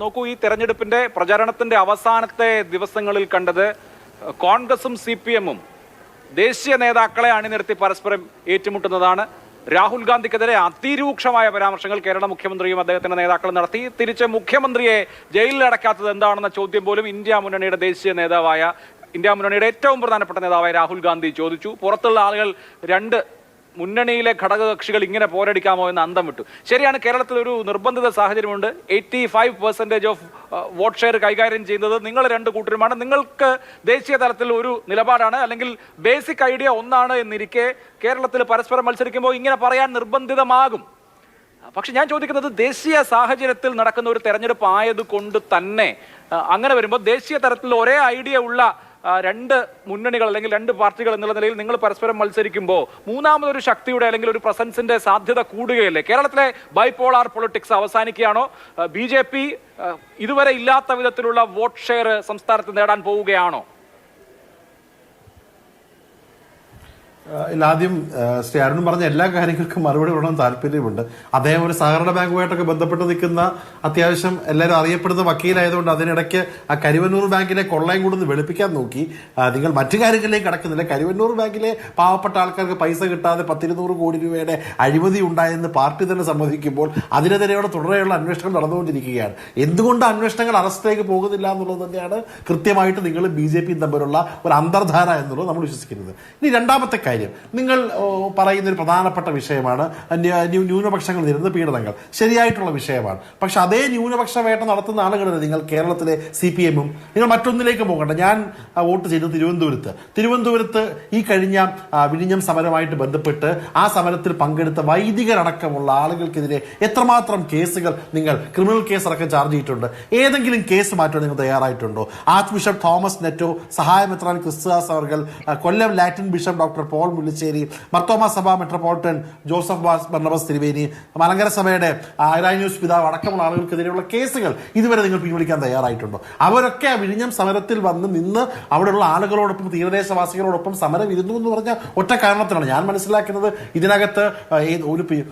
നോക്കൂ ഈ തെരഞ്ഞെടുപ്പിന്റെ പ്രചാരണത്തിന്റെ അവസാനത്തെ ദിവസങ്ങളിൽ കണ്ടത് കോൺഗ്രസും സി പി എമ്മും ദേശീയ നേതാക്കളെ അണിനിരത്തി പരസ്പരം ഏറ്റുമുട്ടുന്നതാണ്. രാഹുൽ ഗാന്ധിക്കെതിരെ അതിരൂക്ഷമായ പരാമർശങ്ങൾ കേരള മുഖ്യമന്ത്രിയും അദ്ദേഹത്തിന്റെ നേതാക്കളും നടത്തി. തിരിച്ച് മുഖ്യമന്ത്രിയെ ജയിലിൽ അടക്കാത്തത് എന്താണെന്ന ചോദ്യം പോലും ഇന്ത്യ മുന്നണിയുടെ ദേശീയ നേതാവായ ഇന്ത്യ മുന്നണിയുടെ ഏറ്റവും പ്രധാനപ്പെട്ട നേതാവായ രാഹുൽ ഗാന്ധി ചോദിച്ചു. പുറത്തുള്ള ആളുകൾ രണ്ട് മുന്നണിയിലെ ഘടകകക്ഷികൾ ഇങ്ങനെ പോരടിക്കാമോ എന്ന് അന്തം വിട്ടു. ശരിയാണ് കേരളത്തിൽ ഒരു നിർബന്ധിത സാഹചര്യമുണ്ട്. Eighty five percentage of vote share കൈകാര്യം ചെയ്യുന്നത് നിങ്ങൾ രണ്ട് കൂട്ടരുമാണ്. നിങ്ങൾക്ക് ദേശീയ തലത്തിൽ ഒരു നിലപാടാണ് അല്ലെങ്കിൽ ബേസിക് ഐഡിയ ഒന്നാണ് എന്നിരിക്കെ കേരളത്തിൽ പരസ്പരം മത്സരിക്കുമ്പോൾ ഇങ്ങനെ പറയാൻ നിർബന്ധിതമാകും. പക്ഷെ ഞാൻ ചോദിക്കുന്നത് ദേശീയ സാഹചര്യത്തിൽ നടക്കുന്ന ഒരു തെരഞ്ഞെടുപ്പ് ആയതുകൊണ്ട് തന്നെ അങ്ങനെ വരുമ്പോൾ ദേശീയ തലത്തിൽ ഒരേ ഐഡിയ ഉള്ള രണ്ട് മുന്നണികൾ അല്ലെങ്കിൽ രണ്ട് പാർട്ടികൾ എന്നുള്ള നിലയിൽ നിങ്ങൾ പരസ്പരം മത്സരിക്കുമ്പോൾ മൂന്നാമതൊരു ശക്തിയുടെ അല്ലെങ്കിൽ ഒരു പ്രസൻസിന്റെ സാധ്യത കൂടുകയല്ലേ? കേരളത്തിലെ ബൈപോളാർ പൊളിറ്റിക്സ് അവസാനിക്കുകയാണോ? ബി ഇതുവരെ ഇല്ലാത്ത വിധത്തിലുള്ള വോട്ട് ഷെയർ സംസ്ഥാനത്ത് നേടാൻ പോവുകയാണോ? ഇല്ല ആദ്യം ശ്രീ അരുൺ പറഞ്ഞ എല്ലാ കാര്യങ്ങൾക്കും മറുപടി കൊടുക്കാൻ താല്പര്യമുണ്ട്. അദ്ദേഹം ഒരു സഹകരണ ബാങ്കുമായിട്ടൊക്കെ ബന്ധപ്പെട്ട് നിൽക്കുന്ന അത്യാവശ്യം എല്ലാവരും അറിയപ്പെടുന്ന വക്കീലായതുകൊണ്ട് അതിനിടയ്ക്ക് ആ കരുവന്നൂർ ബാങ്കിലെ കൊള്ളയും കൂടെ ഒന്ന് വെളുപ്പിക്കാൻ നോക്കി. നിങ്ങൾ മറ്റു കാര്യങ്ങളിലേക്ക് കടക്കുന്നില്ല. കരുവന്നൂർ ബാങ്കിലെ പാവപ്പെട്ട ആൾക്കാർക്ക് പൈസ കിട്ടാതെ പത്തിരുന്നൂറ് കോടി രൂപയുടെ അഴിമതി ഉണ്ടായെന്ന് പാർട്ടി തന്നെ സമ്മതിക്കുമ്പോൾ അതിനെതിരെയുള്ള തുടരെയുള്ള അന്വേഷണം നടന്നുകൊണ്ടിരിക്കുകയാണ്. എന്തുകൊണ്ട് അന്വേഷണങ്ങൾ അറസ്റ്റിലേക്ക് പോകുന്നില്ല എന്നുള്ളത് തന്നെയാണ് കൃത്യമായിട്ട് നിങ്ങൾ ബി ജെ പിയും തമ്മിലുള്ള ഒരു അന്തർധാര എന്നുള്ളത് നമ്മൾ വിശ്വസിക്കുന്നത്. ഇനി രണ്ടാമത്തെ കാര്യം. നിങ്ങൾ ഓ, പറയുന്ന ഒരു പ്രധാനപ്പെട്ട വിഷയമാണ് ന്യൂനപക്ഷങ്ങൾ നേരിടുന്ന പീഡനങ്ങൾ. ശരിയായിട്ടുള്ള വിഷയമാണ്. പക്ഷെ അതേ ന്യൂനപക്ഷ വേട്ട നടത്തുന്ന ആളുകളാണ് നിങ്ങൾ കേരളത്തിലെ സി പി എമ്മും? നിങ്ങൾ മറ്റൊന്നിലേക്ക് പോകണ്ട. ഞാൻ വോട്ട് ചെയ്തത് തിരുവനന്തപുരത്ത്. തിരുവനന്തപുരത്ത് ഈ കഴിഞ്ഞ വിഴിഞ്ഞം സമരമായിട്ട് ബന്ധപ്പെട്ട് ആ സമരത്തിൽ പങ്കെടുത്ത വൈദികരടക്കമുള്ള ആളുകൾക്കെതിരെ എത്രമാത്രം കേസുകൾ നിങ്ങൾ ക്രിമിനൽ കേസ് അടക്കം ചാർജ് ചെയ്തിട്ടുണ്ട്? ഏതെങ്കിലും കേസ് മാറ്റാൻ നിങ്ങൾ തയ്യാറായിട്ടുണ്ടോ? ആർച്ച് ബിഷപ്പ് തോമസ് നെറ്റോ സഹായമെത്രാൻ ക്രിസ്തുദാസ് അവർ Kollam Latin bishop doctor Paul Mullissery Marthoma സഭ മെട്രോപോളിറ്റൻ ജോസഫ് ബാസ് ബർണബസ് തിരുവേനി മലങ്കര സഭയുടെ ഐറാന്യൂസ് പിതാവ് അടക്കമുള്ള ആളുകൾക്കെതിരെയുള്ള കേസുകൾ ഇതുവരെ നിങ്ങൾ പിൻവലിക്കാൻ തയ്യാറായിട്ടുണ്ടോ? അവരൊക്കെ വിഴിഞ്ഞം സമരത്തിൽ വന്ന് നിന്ന് അവിടെയുള്ള ആളുകളോടൊപ്പം തീരദേശവാസികളോടൊപ്പം സമരം ഇരുന്നു എന്ന് പറഞ്ഞ ഒറ്റ കാരണത്തിനാണ്. ഞാൻ മനസ്സിലാക്കുന്നത് ഇതിനകത്ത് ഒരു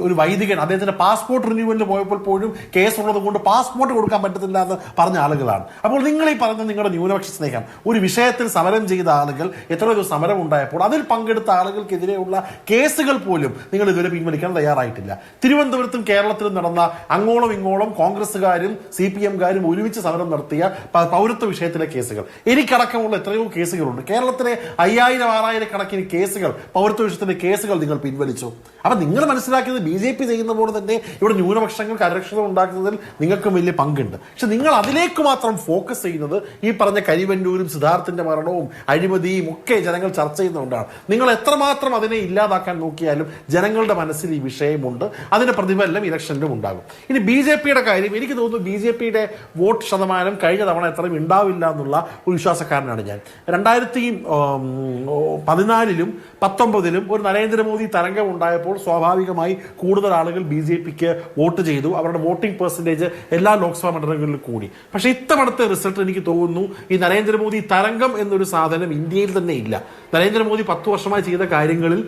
ഒരു- വൈദികൻ അദ്ദേഹത്തിന്റെ പാസ്പോർട്ട് റിന്യൂവലിന് പോയപ്പോൾ പോലും കേസ് ഉള്ളത് കൊണ്ട് പാസ്പോർട്ട് കൊടുക്കാൻ പറ്റത്തില്ല എന്ന് പറഞ്ഞ ആളുകളാണ്. അപ്പോൾ നിങ്ങൾ ഈ പറഞ്ഞ നിങ്ങളുടെ ന്യൂനപക്ഷ സ്നേഹം. ഒരു വിഷയത്തിൽ സമരം ചെയ്ത ആളുകൾ എത്ര ഒരു സമരം ഉണ്ടായപ്പോൾ അതിൽ പങ്കെടുത്ത ആളുകൾക്കെതിരെയുള്ള കേസുകൾ പോലും നിങ്ങൾ ഇതുവരെ പിൻവലിക്കാൻ തയ്യാറായിട്ടില്ല. തിരുവനന്തപുരത്തും കേരളത്തിലും നടന്ന അങ്ങോളം ഇങ്ങോളം കോൺഗ്രസ്സുകാരും സി പി എംകാരും ഒരുമിച്ച് സമരം നടത്തിയ പൗരത്വ വിഷയത്തിലെ കേസുകൾ. എനിക്കടക്കമുള്ള എത്രയോ കേസുകളുണ്ട്. കേരളത്തിലെ അയ്യായിരം ആറായിരം കണക്കിന് കേസുകൾ പൗരത്വ വിഷയത്തിന്റെ കേസുകൾ നിങ്ങൾ പിൻവലിച്ചു. അപ്പൊ നിങ്ങൾ മനസ്സിലാക്കിയത് ബി ജെ പി ചെയ്യുന്ന പോലെ തന്നെ ഇവിടെ ന്യൂനപക്ഷങ്ങൾക്ക് അരക്ഷത ഉണ്ടാക്കുന്നതിൽ നിങ്ങൾക്കും വലിയ പങ്കുണ്ട്. പക്ഷെ നിങ്ങൾ അതിലേക്ക് മാത്രം ഫോക്കസ് ചെയ്യുന്നത് ഈ പറഞ്ഞ കരിവന്നൂരും സിദ്ധാർത്ഥിന്റെ മരണവും അഴിമതിയും ഒക്കെ ജനങ്ങൾ ചർച്ച ചെയ്യുന്നതുകൊണ്ടാണ്. നിങ്ങൾ എത്രമാത്രം അതിനെ ഇല്ലാതാക്കാൻ നോക്കിയാലും ജനങ്ങളുടെ മനസ്സിൽ ഈ വിഷയമുണ്ട് അതിന്റെ പ്രതിഫലനം ഇലക്ഷനിലും ഉണ്ടാകും. ഇനി ബി ജെ പിയുടെ കാര്യം എനിക്ക് തോന്നുന്നു ബി ജെ പിയുടെ വോട്ട് ശതമാനം കഴിഞ്ഞ തവണ എത്രയും ഉണ്ടാവില്ല എന്നുള്ള ഒരു വിശ്വാസക്കാരനാണ് ഞാൻ. രണ്ടായിരത്തി പതിനാലിലും പത്തൊമ്പതിലും ഒരു നരേന്ദ്രമോദി തരംഗം ഉണ്ടായപ്പോൾ സ്വാഭാവികമായി കൂടുതൽ ആളുകൾ ബി ജെ പിക്ക് വോട്ട് ചെയ്തു. അവരുടെ വോട്ടിംഗ് പെർസെന്റേജ് എല്ലാ ലോക്സഭാ മണ്ഡലങ്ങളിലും കൂടി. പക്ഷേ ഇത്തവണത്തെ റിസൾട്ട് എനിക്ക് തോന്നുന്നു ഈ നരേന്ദ്രമോദി തരംഗം എന്നൊരു സാധനം ഇന്ത്യയിൽ തന്നെ ഇല്ല. നരേന്ദ്രമോദി പത്ത് വർഷമായി ചെയ്ത കാര്യങ്ങളിൽ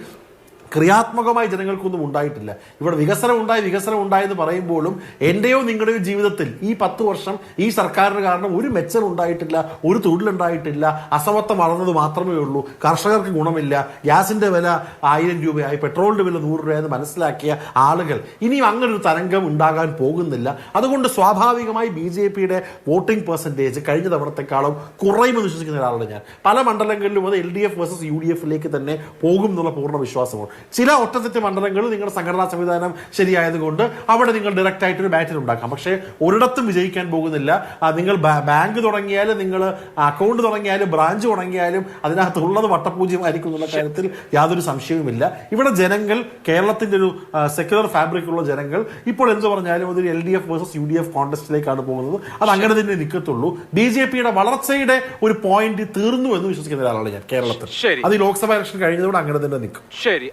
ക്രിയാത്മകമായി ജനങ്ങൾക്കൊന്നും ഉണ്ടായിട്ടില്ല. ഇവിടെ വികസനം ഉണ്ടായി വികസനം ഉണ്ടായെന്ന് പറയുമ്പോഴും എന്റെയോ നിങ്ങളുടെയോ ജീവിതത്തിൽ ഈ പത്ത് വർഷം ഈ സർക്കാരിന് കാരണം ഒരു മെച്ചം ഉണ്ടായിട്ടില്ല ഒരു തൊഴിലുണ്ടായിട്ടില്ല അസമത്വം വളർന്നത് മാത്രമേ ഉള്ളൂ. കർഷകർക്ക് ഗുണമില്ല. ഗ്യാസിന്റെ വില ആയിരം രൂപയായി പെട്രോളിന്റെ വില നൂറ് രൂപയെന്ന് മനസ്സിലാക്കിയ ആളുകൾ ഇനിയും അങ്ങനൊരു തരംഗം ഉണ്ടാകാൻ പോകുന്നില്ല. അതുകൊണ്ട് സ്വാഭാവികമായി ബി ജെ പിയുടെ വോട്ടിംഗ് പെർസെന്റേജ് കഴിഞ്ഞ തവണത്തെക്കാളും കുറയുമെന്ന് വിശ്വസിക്കുന്ന ഒരാളാണ് ഞാൻ. പല മണ്ഡലങ്ങളിലും അത് L D F versus U D എഫിലേക്ക് തന്നെ പോകും എന്നുള്ള പൂർണ വിശ്വാസമാണ്. ചില ഒറ്റത്തെറ്റ് മണ്ഡലങ്ങളിൽ നിങ്ങളുടെ സംഘടനാ സംവിധാനം ശരിയായതുകൊണ്ട് അവിടെ നിങ്ങൾ ഡയറക്റ്റ് ആയിട്ട് ഒരു ബാറ്റിൽ ഉണ്ടാക്കാം. പക്ഷേ ഒരിടത്തും വിജയിക്കാൻ പോകുന്നില്ല. നിങ്ങൾ ബാങ്ക് തുടങ്ങിയാലും നിങ്ങൾ അക്കൗണ്ട് തുടങ്ങിയാലും ബ്രാഞ്ച് തുടങ്ങിയാലും അതിനകത്തുള്ളത് വട്ടപൂജ്യമായിരിക്കും എന്നുള്ള കാര്യത്തിൽ യാതൊരു സംശയവുമില്ല. ഇവിടെ ജനങ്ങൾ കേരളത്തിന്റെ ഒരു സെക്യുലർ ഫാബ്രിക് ഉള്ള ജനങ്ങൾ ഇപ്പോൾ എന്ത് പറഞ്ഞാലും അതൊരു L D F versus U D F കോൺടെസ്റ്റിലേക്കാണ് പോകുന്നത്. അത് അങ്ങനെ തന്നെ നിൽക്കത്തുള്ളൂ. ബി ജെ പിയുടെ വളർച്ചയുടെ ഒരു പോയിന്റ് തീർന്നു എന്ന് വിശ്വസിക്കുന്ന ഒരാളാണ് ഞാൻ കേരളത്തിൽ. അത് ലോക്സഭാ ഇലക്ഷൻ കഴിഞ്ഞതോടെ അങ്ങനെ തന്നെ നിൽക്കും. ശരി.